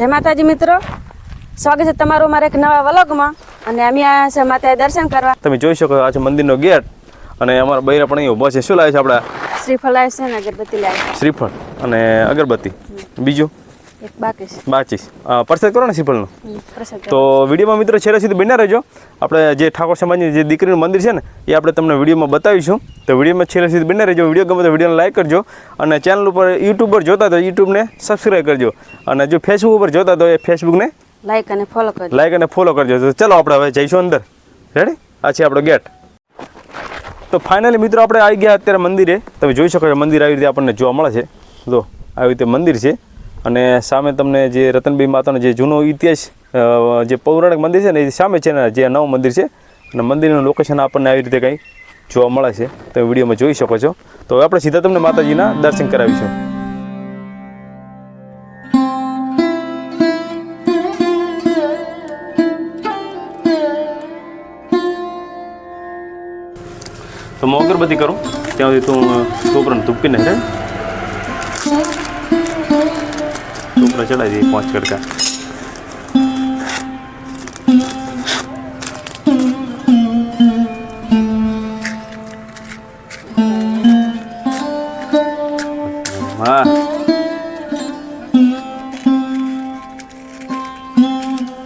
જય માતાજી મિત્રો. સ્વાગત છે તમારું મારા એક નવા વલોગમાં. અને અમે આ છે માતાએ દર્શન કરવા. તમે જોઈ શકો આ છે મંદિરનો ગેટ. અને અમારા બૈરા પણ અહીં ઊભો છે. શું લાવે છે આપણા? શ્રીફળ લાવે છે ને અગરબત્તી લાવે શ્રીફળ અને અગરબત્તી. બીજું? બાકી પરસેદ કરો ને હમ, તો વિડીયોમાં મિત્રો છેલ્લે સુધી બન્યા રહેજો. આપણે જે ઠાકોર સમાજની જે દીકરીનું મંદિર છે ને એ આપણે તમને વિડીયોમાં બતાવીશું. તો વિડીયોમાં છેલ્લે સુધી બન્યા રહેજો. વીડિયો ગમે તો વિડીયોને લાઈક કરજો અને ચેનલ ઉપર યુટ્યુબ પર જોતા તો યુટ્યુબને સબસ્ક્રાઈબ કરજો. અને જો ફેસબુક ઉપર જોતા તો એ ફેસબુકને લાઈક અને ફોલો કરજો. લાઈક અને ફોલો કરજો. તો ચલો આપણે હવે જઈશું અંદર. રેડી આ છે આપણો ગેટ તો ફાઇનલી મિત્રો આપણે આવી ગયા અત્યારે મંદિરે. તમે જોઈ શકો છો મંદિર આવી રીતે આપણને જોવા મળે છે. જો આવી રીતે મંદિર છે. અને સામે તમને જે રતનબી માતાનો જે જૂનો ઇતિહાસ જે પૌરાણિક મંદિર છે ને એ સામે છે ને જે નવું મંદિર છે, અને મંદિરનું લોકેશન આપણને આવી રીતે કંઈ જોવા મળે છે. તમે વિડીયોમાં જોઈ શકો છો. તો હવે આપણે સીધા તમને માતાજીના દર્શન કરાવીશું. તો હું અગરબત્તી કરું, ત્યાં સુધી તું ટોપરાને ધૂપકીને રે ટોપરા ચડાવી દઈએ પાંચ કડકા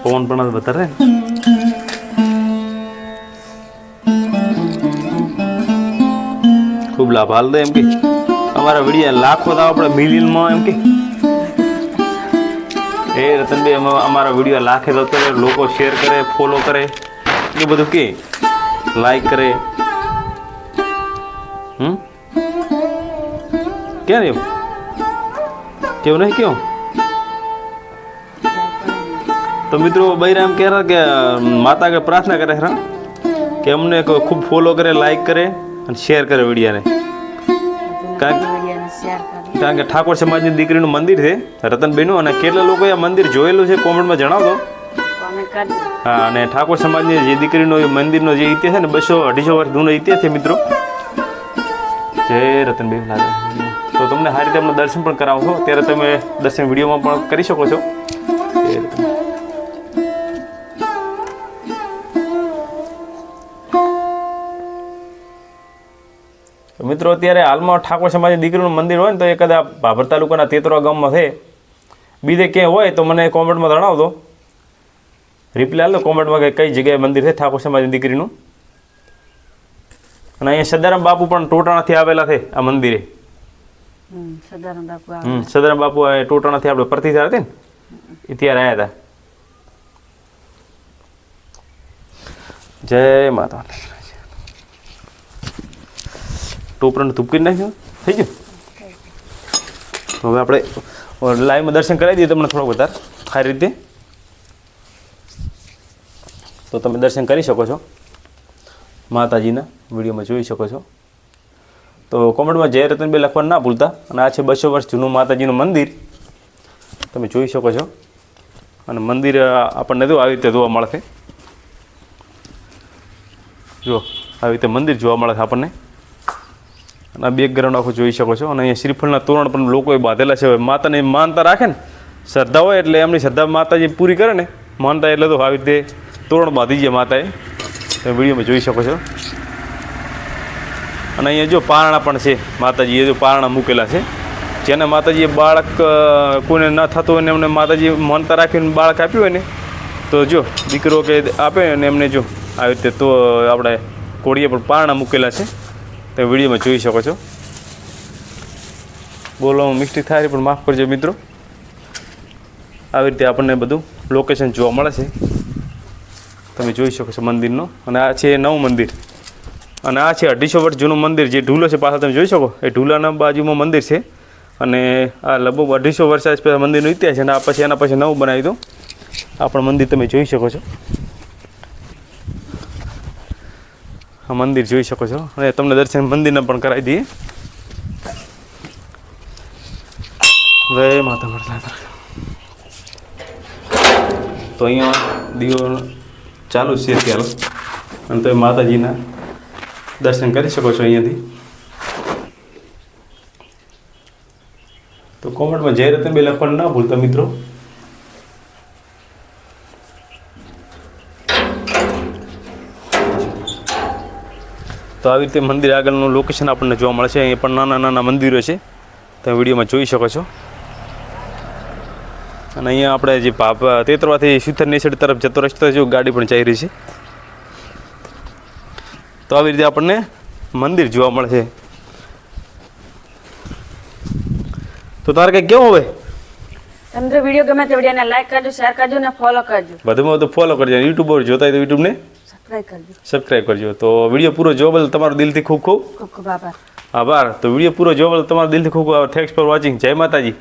પવન પણ વધારે ખૂબ લાભ હાલ દે એમ કે અમારા વીડિયો લાખો તો આપણે મિલિયનમાં એમ કે એ રતનભાઈ અમે અમારા વીડિયો લાખે કરે, લોકો શેર કરે ફોલો કરે. એ બધું કે? લાઈક કરે. હમ? ક્યાં એવું કેવું નહીં કેવું? તો મિત્રો બૈરામ કહે રહ્યા કે માતા કે પ્રાર્થના કરે ખરા? કે અમને ખૂબ ફોલો કરે લાઈક કરે અને શેર કરે વિડીયાને કારણ કારણ કે ઠાકોર સમાજની દીકરીનું મંદિર છે રતનબેનું અને કેટલા લોકોએ આ મંદિર જોયેલું છે કોમેન્ટમાં જણાવજો. હા અને ઠાકોર સમાજની જે દીકરીનો મંદિરનો જે ઇતિહાસ છે ને બસો અઢીસો વર્ષ જૂનો ઇતિહાસ છે મિત્રો. જય રતનબેન લાગે તો તમને સારી રીતે અમને દર્શન પણ કરાવશો ત્યારે તમે દર્શન વિડીયોમાં પણ કરી શકો છો. મિત્રો અત્યારે હાલમાં ઠાકોર સમાજની દીકરીનું મંદિર હોય ને તો એ કદાચ ભાભર તાલુકાના તેતરા ગામમાં છે. બીજે ક્યાંય હોય તો મને કોમેન્ટમાં જણાવજો. રિપ્લાય આલો કોમેન્ટમાં કે કઈ જગ્યાએ મંદિર છે ઠાકોર સમાજની દીકરીનું. અને અહીંયા સદારામ બાપુ પણ ટોટાણાથી આવેલા છે આ મંદિરે. સદારામ બાપુ સદારામ બાપુ ટોટાણાથી આપણે પ્રતિથા હતી ને ત્યારે આવ્યા હતા. જય માતા ટોપરાને ધૂપકી નાખ્યું? થઈ ગયું? તો હવે આપણે લાઈવમાં દર્શન કરાવી દઈએ તમને થોડોક વધારે, સારી રીતે. તો તમે દર્શન કરી શકો છો. માતાજીના વિડીયોમાં જોઈ શકો છો. તો કોમેન્ટમાં જય રતનભાઈ લખવાનું ના ભૂલતા. અને આ છે બસો વર્ષ જૂનું માતાજીનું મંદિર. તમે જોઈ શકો છો. અને મંદિર આપણને તો આવી રીતે જોવા મળશે. જો, આવી રીતે મંદિર જોવા મળે છે આપણને. અને બેકગ્રાઉન્ડ આખું જોઈ શકો છો. અને અહીંયા શ્રીફળના તોરણ પણ લોકોએ બાંધેલા છે. માતાને માનતા રાખે ને, શ્રદ્ધા હોય એટલે એમની શ્રદ્ધા માતાજી પૂરી કરે ને, માનતા એટલે તો આવી રીતે તોરણ બાંધી જાય માતાએ. તમે વિડીયોમાં જોઈ શકો છો. અને અહીંયા જો પારણા પણ છે માતાજીએ જો પારણા મૂકેલા છે. જેને માતાજીએ બાળક કોઈને ન થતું હોય ને એમને માતાજી માનતા રાખીને બાળક આપ્યું હોય ને, તો જો દીકરો કે આપે ને એમને જો આવી રીતે તો આપણે કોળીએ પણ પારણા મૂકેલા છે. તમે વિડીયોમાં જોઈ શકો છો. બોલવામાં મિસ્ટેક થાય પણ માફ કરજો મિત્રો. આવી રીતે આપણને બધું લોકેશન જોવા મળે છે. તમે જોઈ શકો છો મંદિરનો. અને આ છે નવું મંદિર. અને આ છે અઢીસો વર્ષ જૂનું મંદિર. જે ઢૂલો છે પાછળ, તમે જોઈ શકો? એ ઢૂલાના બાજુમાં મંદિર છે. અને આ લગભગ અઢીસો વર્ષ આસપાસ મંદિરનો ઇતિહાસ છે. અને આ પછી એના પછી નવું બનાવી દો આ પણ મંદિર તમે જોઈ શકો છો. આ મંદિર જોઈ શકો છો. અને તમને દર્શન મંદિરને પણ કરાવી દઈએ. જય માતા મરલા તો અહીંયા દીવો ચાલુ છે અત્યારે. અને તમે માતાજીના દર્શન કરી શકો છો અહીંયાથી. તો કોમેન્ટમાં જય રતનભાઈ લખવાનું ના ભૂલતા મિત્રો. તો આવી રીતે મંદિર આગળનું લોકેશન આપણને જોવા મળશે અહીંયા પણ નાના નાના મંદિરો છે. તમે વિડીયોમાં જોઈ શકો છો. અને અહીંયા આપણે જે પાપ તેતરવાથી સુથર નેસડ તરફ જતો રસ્તો જો ગાડી પણ જઈ રહી છે. તો આવી રીતે આપણને મંદિર જોવા મળે છે. તો તારે કંઈક કેવું હવે? તમને વીડિયો ગમે તો વિડીયોને લાઈક કરજો શેર કરજો ને ફોલો કરજો. બધું બધું ફોલો કરજો. યુટ્યુબર જોતા હોય તો યુટ્યુબને સબસ્ક્રાઈબ કરજો. તો વીડિયો પૂરો જોવા બદલ તમારો દિલથી ખૂબ ખૂબ ખૂબ ખૂબ આભાર. આભાર. તો વીડિયો પૂરો જોવા બદલ તમારો દિલથી ખૂબ ખૂબ થેન્ક્સ ફોર વોચિંગ જય માતાજી.